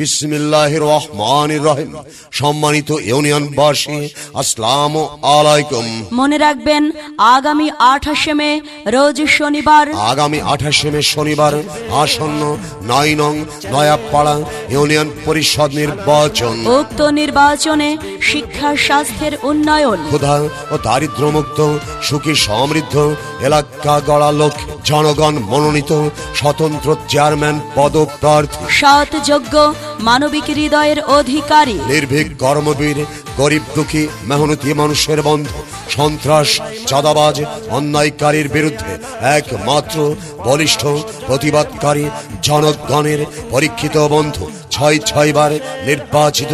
বিসমিল্লাহ রহমান রহিম। সম্মানিত ইউনিয়নবাসী আসসালাম আলাইকুম। মনে রাখবেন আগামী আঠাশে মে রোজ শনিবার। আগামী আঠাশে মে শনিবার আসন্ন নয় নং নয়াপাড়া ইউনিয়ন পরিষদ নির্বাচন। উক্ত নির্বাচনে শিক্ষা স্বাস্থ্যের উন্নয়ন। ক্ষুধা ও দারিদ্র্যমুক্ত সুখী সমৃদ্ধ এলাকা গড়া লোক জনগণ মনোনীত স্বতন্ত্র চেয়ারম্যান পদপ্রার্থী। সৎ যোগ্য মানবিক হৃদয়ের অধিকারী। নির্ভীক, কর্মবীর, গরিব, দুঃখী, মেহনতি মানুষের বন্ধু, সন্ত্রাস, চাঁদাবাজ, অন্যায়কারীর বিরুদ্ধে একমাত্র বলিষ্ঠ প্রতিবাদকারী জনগণের পরীক্ষিত বন্ধু ছয় ছয়বার নির্বাচিত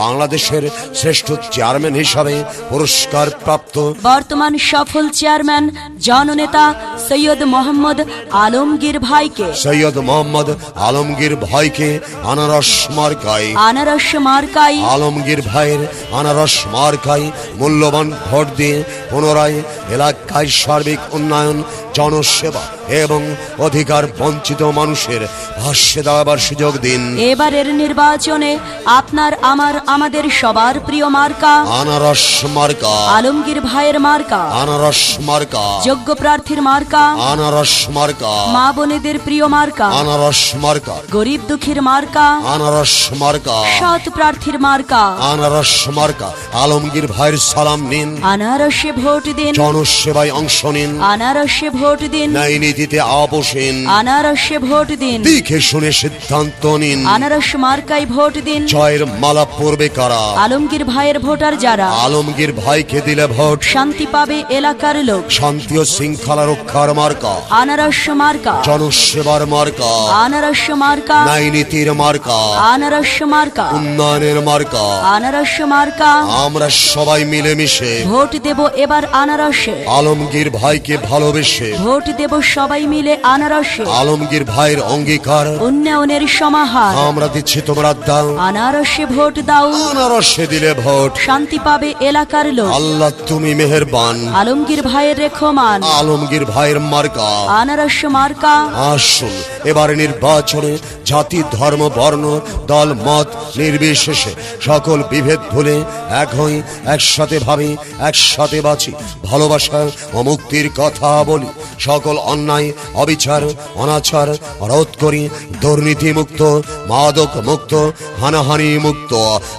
বাংলাদেশের শ্রেষ্ঠ চেয়ারম্যান হিসাবে পুরস্কার প্রাপ্ত বর্তমান সফল চেয়ারম্যান জননেতা সৈয়দ মোহাম্মদ আলমগীর ভাইকে। সৈয়দ মোহাম্মদ আলমগীর ভাইকে আনারস মার্কায়। আনারস মার্কাই আলমগীর ভাইয়ের আনারস মার্কায় মূল্যবান ভোট দিয়ে পুনরায় এলাকায় সার্বিক উন্নয়ন জনসেবা এবং অধিকার বঞ্চিত মানুষের ভাষ্যে দাঁড়াবার সুযোগ দিন। এবারের নির্বাচনে আপনার আমার আমাদের সবার প্রিয় মার্কা। আনারস মার্কা। আলমগীর ভাইয়ের মার্কা। আনারস মার্কা। যোগ্য প্রার্থীর মার্কা। আনারস মার্কা। মা বোনেদের প্রিয় মার্কা। আনারস মার্কা। গরিব দুঃখীর মার্কা। আনারস মার্কা। সৎ প্রার্থীর মার্কা। আনারস মার্কা। আলমগীর ভাইয়ের সালাম নিন। আনারসে ভোট দিন। জনসেবায় অংশ নিন। আনারসে ভোট দিন ন্যায় নীতিতে আপোষহীন আনারসে ভোট দিন দেখে শুনে সিদ্ধান্ত নিন। আনারস মার্কায় ভোট দিন জয়ের মালা পড়বে কারা? আলমগীর ভাইয়ের ভোটার যারা? আলমগীর ভাইকে দিলে ভোট। শান্তি পাবে এলাকার লোক। শান্তি ও শৃঙ্খলা রক্ষার মার্কা। আনারস মার্কা। জনসেবার মার্কা। আনারস মার্কা। ন্যায় নীতির মার্কা। আনারস মার্কা। উন্নয়নের মার্কা। আনারস মার্কা। আমরা সবাই মিলেমিশে। ভোট দেব এবার আনারসে। আলমগীর ভাইকে ভালোবেসে। ভোট দেব সবাই মিলে আনারসে। আলমগীর ভাইয়ের অঙ্গীকার। উন্নয়নের সমাহার। আমরা দিচ্ছি তোমরা দাও। আনারসে ভোট দাও। আনারসে দিলে ভোট। শান্তি পাবে এলাকার লোক। আল্লাহ তুমি মেহেরবান। আলমগীর ভাইয়ের রেখমান। আলমগীর ভাইয়ের মার্কা। আনারস মার্কা। আসুন এবার নির্বাচনে জাতি ধর্ম বর্ণ দল মত নির্বিশেষে সকল বিভেদ ভুলে এক হই একসাথে ভাবি একসাথে বাঁচি। ভালোবাসা ও মুক্তির কথা বলি। সকল অন্যায় অবিচার অনাচার রোধ করি দুর্নীতি মুক্ত মাদক মুক্ত হানাহানি মুক্ত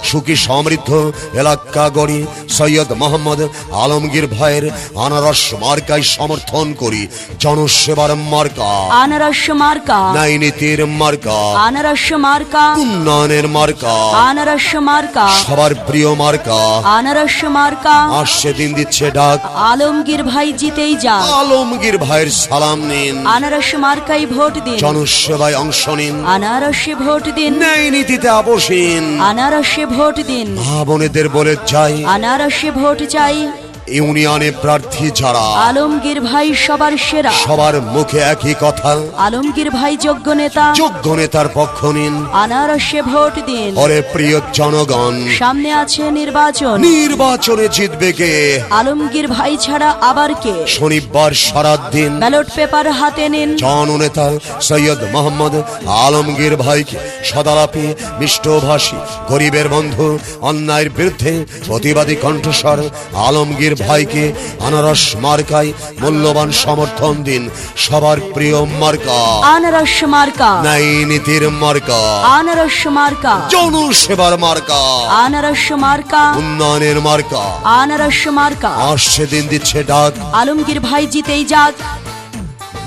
সুখী সমৃদ্ধ এলাকা গড়ি সৈয়দ মোহাম্মদ আলমগীর ভাইয়ের আনারস মার্কায় সমর্থন করি জনসেবার মার্কা। আনারস মার্কা। ন্যায় নীতির মার্কা। আনারস মার্কা। উন্নয়নের মার্কা। আনারস মার্কা। সবার প্রিয় মার্কা। আনারস মার্কা। আসছে দিন দিচ্ছে ডাক। আলমগীর ভাই জিতেই যা আলমগীর ভাইয়ের সালাম নিন। আনারস মার্কাই ভোট দিন। জনসেবায় অংশ নিন। আনারসে ভোট দিন। ন্যায় নীতিতে আবসিন আনারসে ভোট দিন। মা বোনেদের বলে চাই। আনারসে ভোট চাই। ইউনিয়নে প্রার্থী যারা আলমগীর ভাই সবার সেরা। সবার মুখে একই কথা। আলমগীর ভাই যোগ্য নেতা। যোগ্য নেতার পক্ষ নিন। আনারসে ভোট দিন। ওরে প্রিয় জনগণ সামনে আছে নির্বাচন। নির্বাচনে জিতবে কে? আলমগীর ভাই ছাড়া আবার কে? শনিবার সারাত দিন। ব্যালট পেপার হাতে নিন। জননেতা সৈয়দ মোহাম্মদ আলমগীর ভাইকে সদালাপি মিষ্টভাষী গরিবের বন্ধু অন্যায়ের বিরুদ্ধে প্রতিবাদী কণ্ঠস্বর আলমগীর ভাইকে আনারস মার্কায় মূল্যবান সমর্থন দিন সবার প্রিয় মার্কা। আনারস মার্কা। নাই নীতির মার্কা। আনারস মার্কা। জনসেবার মার্কা। আনারস মার্কা। উন্নয়নের মার্কা। আনারস মার্কা। আসছে দিন দিচ্ছে ডাক। আলমগীর ভাই জিতেই যাক।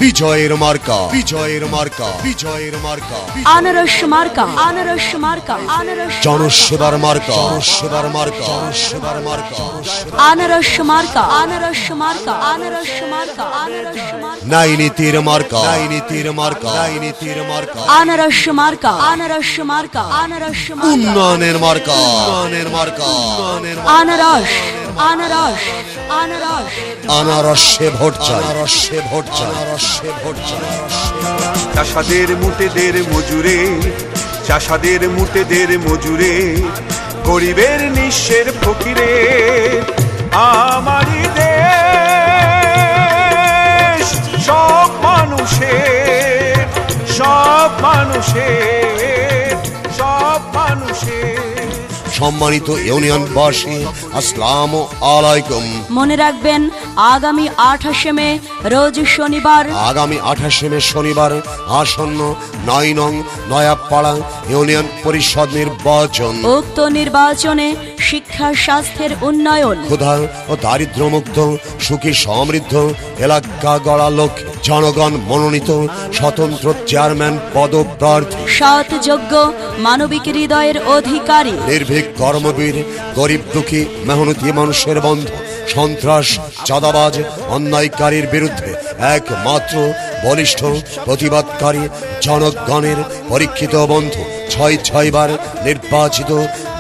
বিজয়ের মার্কা বিজয়ের মার্কা বিজয়ের মার্কা আনারস মার্কা। আনারস মার্কা আনারস জনসেবার মার্কা জনসেবার মার্কা জনসেবার মার্কা। আনারস মার্কা আনারস মার্কা আনারস মার্কা আনারস মার্কা। ন্যায় নীতির মার্কা ন্যায় নীতির মার্কা ন্যায় নীতির মার্কা। আনারস মার্কা আনারস মার্কা আনারস মার্কা। উন্নয়নের মার্কা উন্নয়নের মার্কা। উন্নয়নের। আনারস আনারস আনারস। আনারসে ভোট চাই আনারসে ভোট চাই। আনারসে চাষাদের মুটেদের মজুরে, চাষাদের মুটেদের মজুরে, গরিবের নিঃস্বের ফকিরে, আমারই দেশ। সব মানুষের সব মানুষের সব মানুষের সম্মানিত ইউনিয়নবাসী আসসালাম আলাইকুম। মনে রাখবেন আগামী আঠাশে মে রোজ শনিবার। আগামী আঠাশে মে শনিবার আসন্ন নয় নং নয়াপাড়া ইউনিয়ন পরিষদ নির্বাচন। উক্ত নির্বাচনে শিক্ষা স্বাস্থ্যের উন্নয়ন। ক্ষুধা ও দারিদ্র্যমুক্ত সুখী সমৃদ্ধ এলাকা গড়া লোক জনগণ মনোনীত স্বতন্ত্র চেয়ারম্যান পদপ্রার্থী। সৎ যোগ্য মানবিক হৃদয়ের অধিকারী। নির্ভীক কর্মবীর গরিব দুঃখী মেহনতি মানুষের বন্ধ সন্ত্রাস চাঁদাবাজ অন্যায়কারীর বিরুদ্ধে একমাত্র বলিষ্ঠ প্রতিবাদকারী জনগণের পরীক্ষিত বন্ধু ছয় ছয়বার নির্বাচিত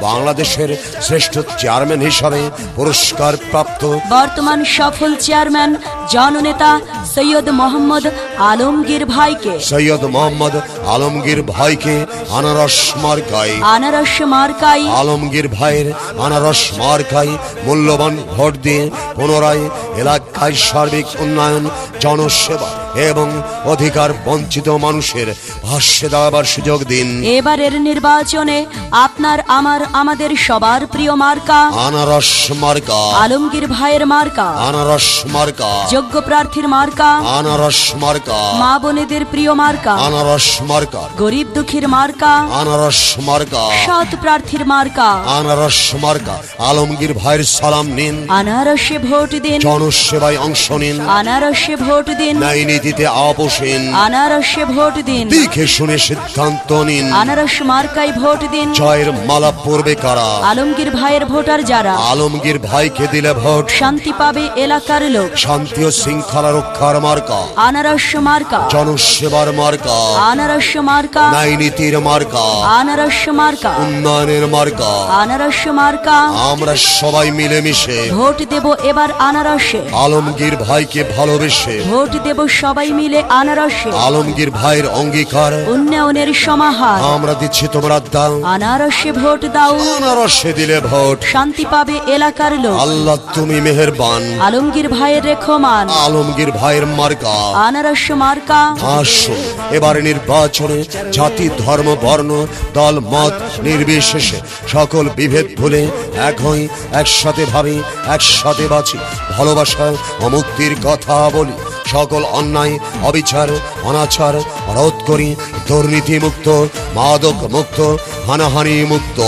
বাংলাদেশের শ্রেষ্ঠ চেয়ারম্যান হিসাবে পুরস্কার প্রাপ্ত বর্তমান সফল চেয়ারম্যান জননেতা সৈয়দ মোহাম্মদ আলমগীর ভাইকে। সৈয়দ মোহাম্মদ আলমগীর ভাইকে আনারস মার্কায়। আনারস মার্কাই আলমগীর ভাইয়ের আনারস মার্কায় মূল্যবান ভোট দিয়ে পুনরায় এলাকায় সার্বিক উন্নয়ন জনসেবা এবং অধিকার বঞ্চিত মানুষের ভাষ্যে দাঁড়াবার সুযোগ দিন। এবারের নির্বাচনে আপনার আমার আমাদের সবার প্রিয় মার্কা। আনারস মার্কা। আলমগীর ভাইয়ের মার্কা। আনারস মার্কা। যোগ্য প্রার্থীর মার্কা। আনারস মার্কা। মা বোনেদের প্রিয় মার্কা। আনারস মার্কা। গরিব দুঃখীর মার্কা। আনারস মার্কা। সৎ প্রার্থীর মার্কা। আনারস মার্কা। আলমগীর ভাইয়ের সালাম নিন। আনারসে ভোট দিন। জনসেবায় অংশ নিন। আনারসে ভোট দিন। ন্যায় নীতিতে আপোষহীন আনারসে ভোট দিন। দেখে শুনে সিদ্ধান্ত নিন। আনারস মার্কায় ভোট দিন। জয়ের মালা পড়বে কারা? আলমগীর ভাইয়ের ভোটার যারা? আলমগীর ভাইকে দিলে ভোট। শান্তি পাবে এলাকার লোক। শান্তি ও শৃঙ্খলা রক্ষার মার্কা। আনারস মার্কা। জনসেবার মার্কা। আনারস মার্কা। ন্যায় নীতির মার্কা। আনারস মার্কা। উন্নয়নের মার্কা। আনারস মার্কা। আমরা সবাই মিলেমিশে। ভোট দেব এবার আনারসে। আলমগীর ভাইকে ভালোবেসে। ভোট দেব সবাই মিলে আনারসে। আলমগীর ভাইয়ের অঙ্গীকার। উন্নয়নের সমাহার। আমরা দিচ্ছি তোমরা দাও। আনারসে ভোট দাও। আনারসে দিলে ভোট। শান্তি পাবে এলাকার লোক। আল্লাহ তুমি মেহেরবান। আলমগীর ভাইয়ের রেখমান। আলমগীর ভাইয়ের মার্কা। আনারস মার্কা। আসুন এবারে নির্বাচনে জাতি ধর্ম বর্ণ দল মত নির্বিশেষে সকল বিভেদ ভুলে এক হই একসাথে ভাবি একসাথে বাঁচি। ভালোবাসা ও মুক্তির কথা বলি। সকল অন্যায় অবিচার অনাচার রোধ করি দুর্নীতি মুক্ত মাদক মুক্ত হানাহানি মুক্ত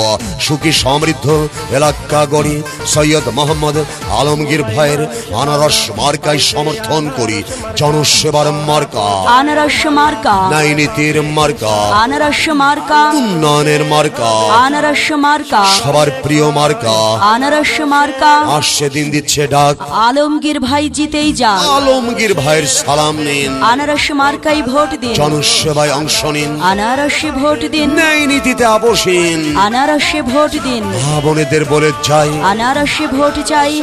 সুখী সমৃদ্ধ এলাকা গড়ি সৈয়দ মোহাম্মদ আলমগীর ভাইয়ের আনারস মার্কায় সমর্থন করি। জনসেবার মার্কা। আনারস মার্কা। ন্যায় নীতির মার্কা। আনারস মার্কা। উন্নয়নের মার্কা। আনারস মার্কা। সবার প্রিয় মার্কা। আনারস মার্কা। আসছে দিন দিচ্ছে ডাক। আলমগীর ভাই জিতেই যা আলমগীর ভাইয়ের সালাম নিন। আনারস মার্কাই ভোট দিন। জনসেবায় অংশ নিন। আনারসে ভোট দিন। ন্যায় নীতিতে আপোষহীন। আনারসে ভোট দিন। মা বোনেদের বলে চাই। আনারসে ভোট চাই।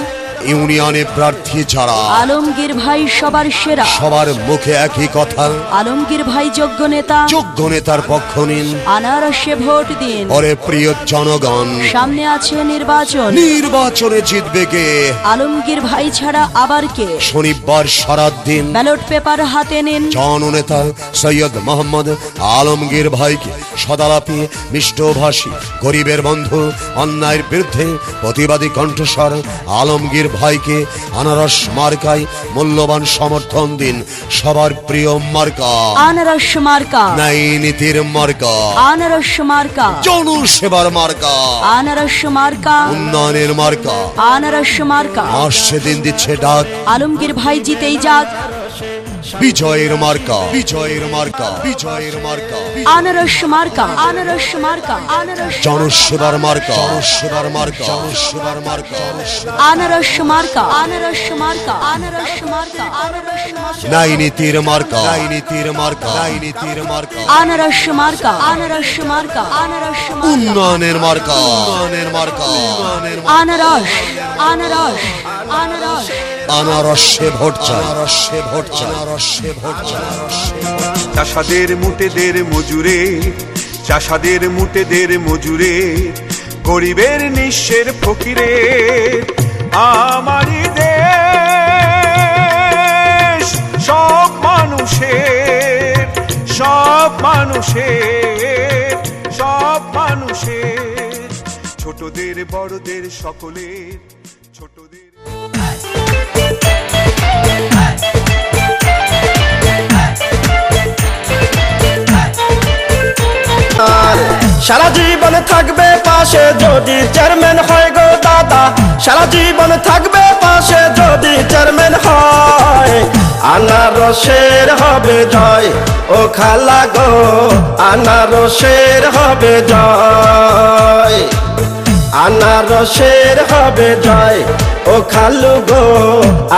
ইউনিয়নে প্রার্থী ছাড়া আলমগীর ভাই সবার সেরা। সবার মুখে একই কথা। আলমগীর ভাই যোগ্য নেতা। যোগ্য নেতার পক্ষ নিন। আনারসে ভোট দিন। ওরে প্রিয় জনগণ। সামনে আছে নির্বাচন। নির্বাচনে জিতবে কে? আলমগীর ভাই ছাড়া আবার কে? শনিবার সারাদিন ব্যালট পেপার হাতে নিন। জননেতা সৈয়দ মোহাম্মদ আলমগীর ভাইকে সদালাপি মিষ্টভাষী গরিবের বন্ধু অন্যায়ের বিরুদ্ধে প্রতিবাদী কণ্ঠস্বর আলমগীর ভাইকে আনারস মার্কায় মূল্যবান সমর্থন দিন সবার প্রিয় মার্কা। আনারস মার্কা। নাই নীতির মার্কা। আনারস মার্কা। জনসেবার মার্কা। আনারস মার্কা। উন্নয়নের মার্কা। আনারস মার্কা। আসছে দিন দিচ্ছে ডাক। আলমগীর ভাই জিতেই যাক। বিজয়ের মার্কা বিজয়ের মার্কা বিজয়ের মার্কা। আনারস মার্কা আনারস মার্কা আনারস জনসেবার মার্কা জনসেবার মার্কা জনসেবার মার্কা। আনারস মার্কা আনারস মার্কা আনারস মার্কা আনারস ন্যায় মার্কা ন্যায় নীতির মার্কা ন্যায় নীতির মার্কা। আনারস মার্কা আনারস মার্কা আনারস উন্নয়নের মার্কা উন্নয়নের মার্কা। আনারস আনারস আনারস। আনারসে ভোট চাই। আনারসে ভোট চাই। আনারসে ভোট চাই। চাষাদের মুটেদের মজুরে চাষাদের মুটেদের মজুরে গরিবের নিঃস্বের ফকিরে আমারই দেশ সব মানুষের সব মানুষের সব মানুষের ছোটদের বড়দের সকলের সারা জীবন থাকবে পাশে যদি চেয়ারম্যান হয় গো দাদা। সারা জীবন থাকবে পাশে যদি চেয়ারম্যান হয়। আনারসের হবে জয়, ও খালা গো, আনারসের হবে জয়। আনারসের হবে জয়, ও খালু গো,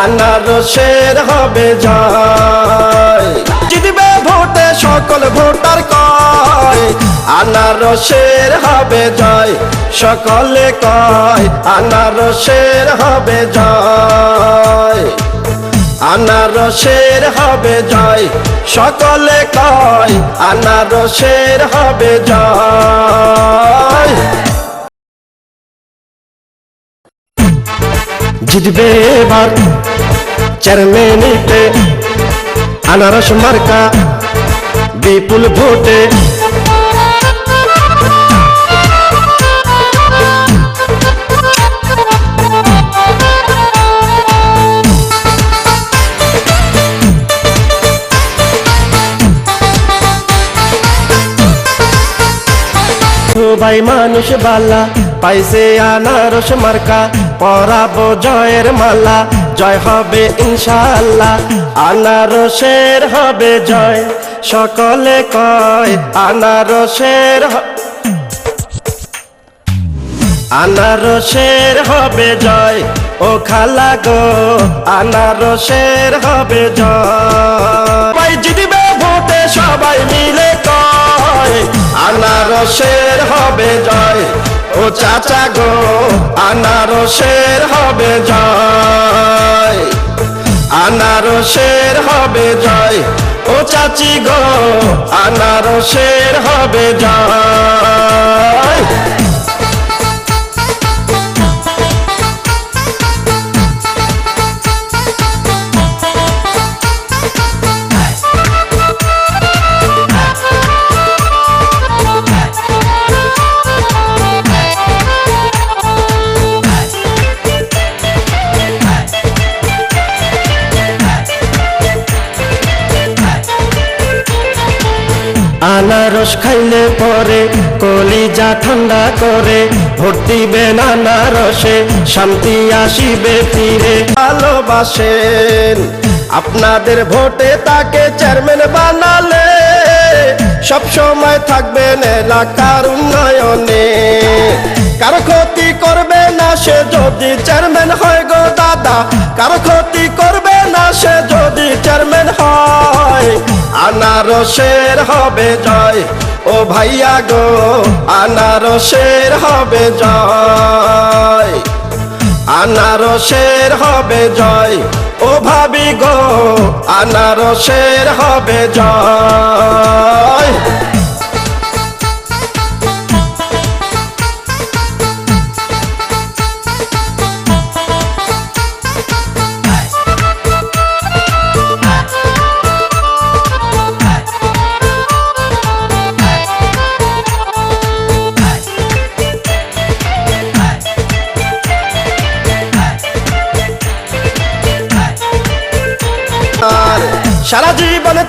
আনারসের হবে জয়। জিতবে ভোটে সকল ভোটার কয়, আনারসের হবে জয়, সকলে কয়, আনারসের হবে জয়। আনারসের হবে জয়, সকলে কয়, আনারসের হবে জয়। জিতবে এবার চেয়ারম্যানিতে আনারস মার্কা বিপুল ভোটে। সবাই মানুষ বালা পাইছে আনারস মার্কা। পরাবো জয়ের মালা। জয় হবে ইনশাল্লাহ আনারসের হবে জয়। সকলে কয়, আনারসের আনারসের হবে জয়। ও খালা গো, আনারসের হবে জয়। জিতবে ভোটে, সবাই মিলে আনারসের হবে জয়। ও চাচা গো, আনারসের হবে জয়। আনারসের হবে জয়। ও চাচি গো, আনারসের হবে জয়। আনারস খাইলে পরে, কলিজা ঠান্ডা করে, ভোট দিবেন আনারসে শান্তি আসিবে ফিরে ভালোবাসেন, আপনাদের ভোটে তাকে চেয়ারম্যান বানালে, সব সময় থাকবেন এলাকার উন্নয়নে। কারও ক্ষতি করবে না সে, যদি চেয়ারম্যান হয় গো দাদা, কারও ক্ষতি করবে না যদি চেয়ারম্যান হয়, আনারসের হবে জয়। ও ভাইয়া গো, আনারসের হবে জয়। আনারসের হবে জয়। ও ভাবি গো, আনারসের হবে জয়।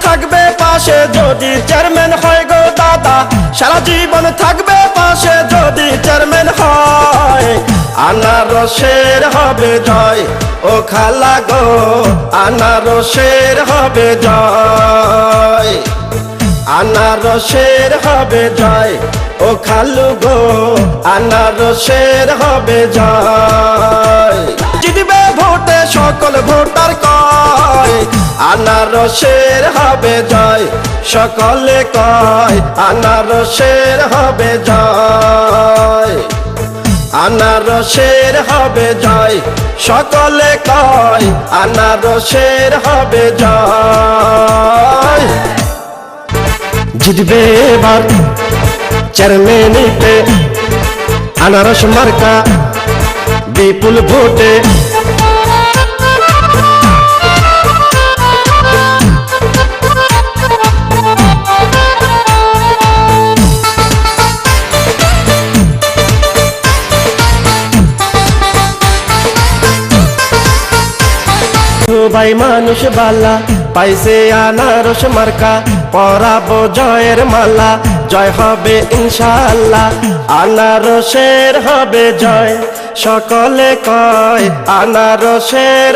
থাকবে পাশে যদি চেয়ারম্যান হয় গো দাদা, সারা জীবন থাকবে পাশে যদি চেয়ারম্যান হয়। আনারসের হবে জয়, ও খালা গো, আনারসের হবে জয়। আনারসের হবে জয়, ও খালু গো, আনারসের হবে জয়। জিতবে ভোটে সকল ভোটার কয়। আনারসের হবে জয়, সকলে কয়, আনারসের হবে জয়। আনারসের হবে জয়, সকলে কয়, আনারসের হবে জয়। জিতবে এবার চেয়ারম্যানিতে আনারস মার্কা। বিপুল ভোটে। ভাই মানুষ বালা, পাইছে আনারস মার্কা, পরাব জয়ের মালা, জয় হবে ইনশাল্লাহ আনারসের হবে জয়। সকলে কয়, আনারসের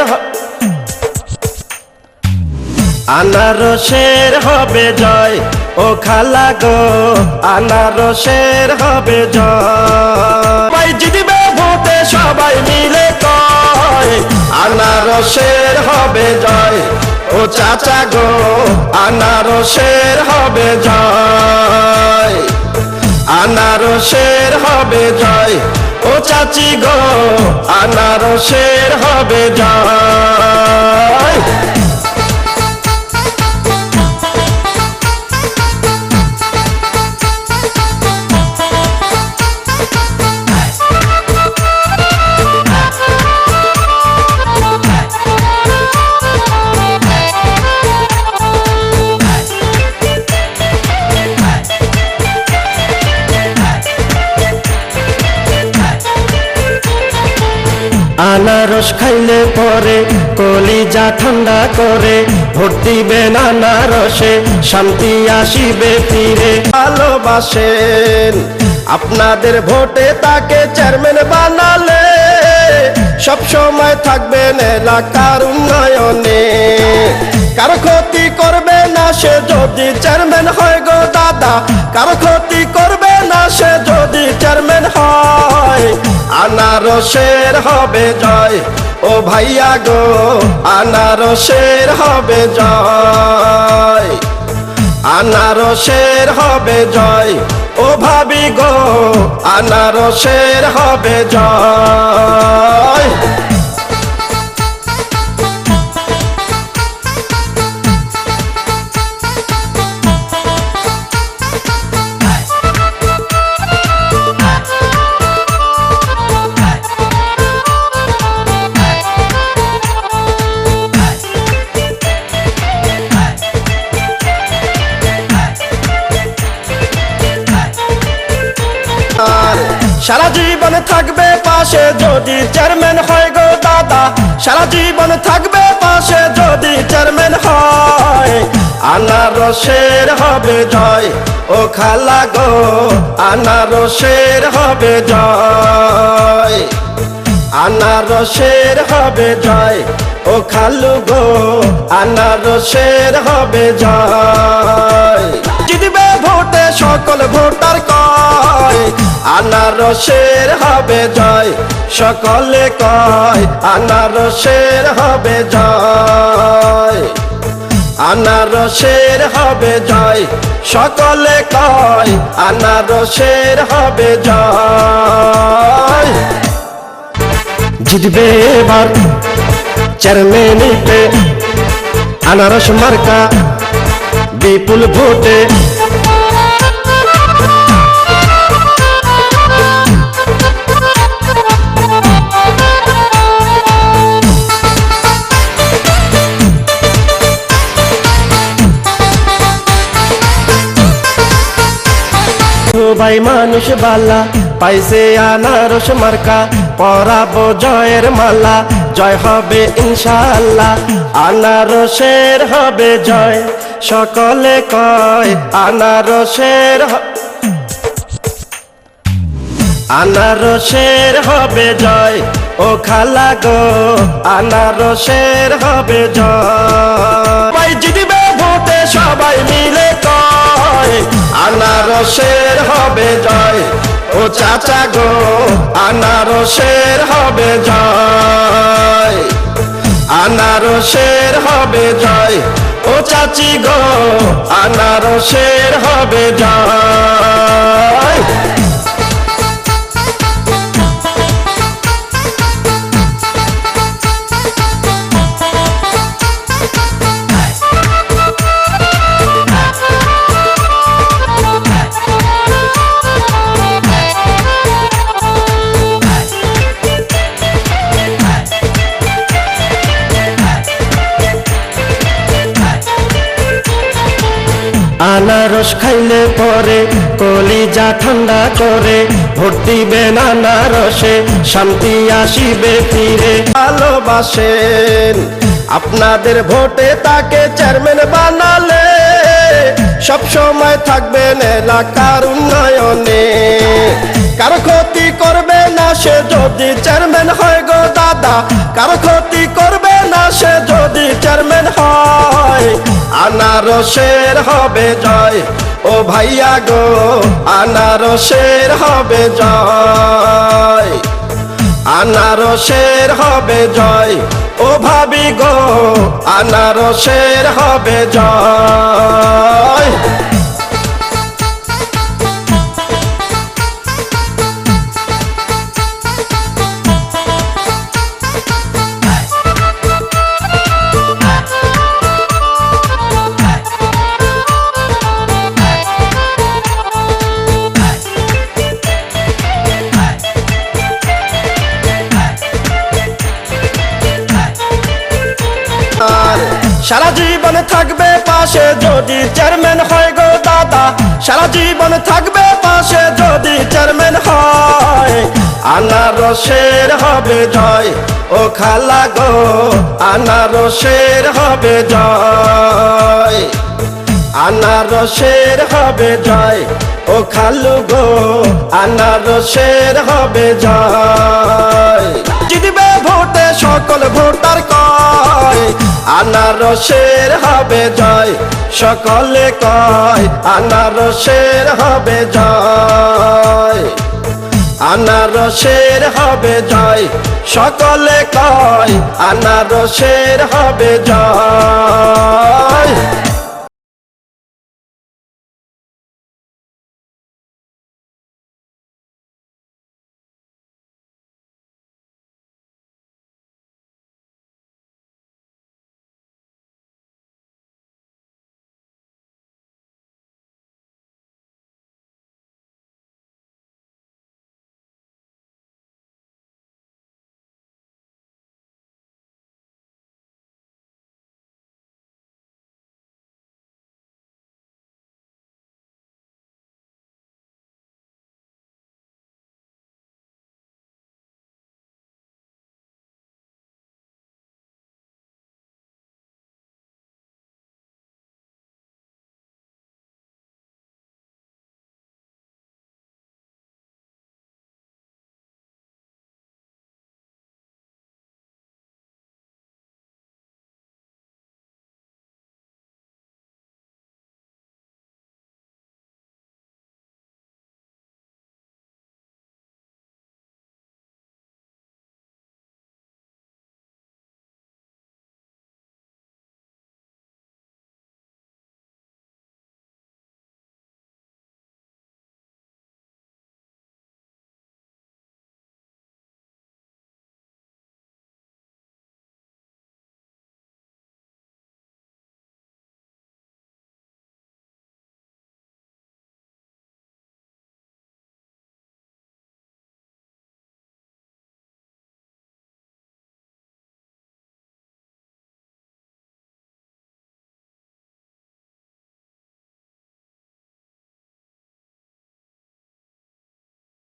আনারসের হবে জয়, ও খালা গো, আনারসের হবে জয়। জিতবে ভোটে, সবাই মিলে কয়, আনারসের হবে জয়, ও চাচা গো, আনারসের হবে জয়। আনারসের হবে জয়। ও চাচি গো আনারসের হবে জয়। আনারস খাইলে পরে, কলিজা ঠান্ডা করে, ভোট দিবেন আনারসে, শান্তি আসিবে ফিরে। ভালোবাসেন, আপনাদের ভোটে তাকে চেয়ারম্যান বানালে সব সময় থাকবেন এলাকার উন্নয়নে। কারও ক্ষতি করবে না, সে যদি চেয়ারম্যান হয় গো দাদা। কারও ক্ষতি করবে না, সে যদি চেয়ারম্যান হয়। আনারসের হবে জয়, ও ভাইয়া গো, আনারসের হবে জয়। আনারসের হবে জয়, ও ভাবি গো, আনারসের হবে জয়। থাকবে পাশে যদি চেয়ারম্যান হয়। আনারসের হবে জয়, ও খালা গো, আনারসের হবে জয়। আনারসের হবে জয়, ও খালু গো, আনারসের হবে জয়। জিতবে ভোটে সকল ভোটার কয়, আনারসের হবে জয়, সকলে কয়, আনারসের হবে জয়। আনারসের হবে জয়, সকলে কয়, আনারসের হবে জয়। জিতবে এবার চেয়ারম্যানিতে আনারস মার্কা, বিপুল ভোটে ভাই মানুষ বালা, পাইছে আনারস মার্কা, পরাবো জয়ের মালা, জয় হবে ইনশাআল্লাহ, আনারসের হবে জয়, সকলে কয় আনারসের আনারসের হবে জয়, ও খালা গো, আনারসের হবে জয়। ভাই জিতবে ভোটে সবাই মিলে কয় আনারসের হবে জয়। ও চাচা গো, আনারসের হবে জয়। আনারসের হবে জয়। ও চাচি গো, আনারসের হবে জয়। আনারস খাইলে পরে, কলিজা ঠান্ডা করে, ভোট দিবেন আনারসে, শান্তি আসিবে ফিরে। ভালোবাসেন, আপনাদের ভোটে তাকে চেয়ারম্যান বানালে সব সময় থাকবেন এলাকার উন্নয়নে। কারও ক্ষতি করবে না সে যদি চেয়ারম্যান হয় গো দাদা? কারও ক্ষতি করবে না সে যদি চেয়ারম্যান হয়? আনারসের হবে জয়, ও ভাইয়া গো, আনারসের হবে জয়। আনারসের হবে জয়, ও ভাবি গো, আনারসের হবে জয়। পাশে যদি চেয়ারম্যান হয় গো দাদা, সারা জীবন থাকবে পাশে যদি চেয়ারম্যান হয়। আনারসের হবে জয়, ও খালা গো, আনারসের হবে জয়। আনারসের হবে জয়, ও খালু গো, আনারসের হবে জয়। জিতবে ভোটে সকল কয় আনারসের হবে জয়। সকলে কয়, আনারসের হবে জয়। আনারসের হবে জয়। সকলে কয়, আনারসের হবে জয়।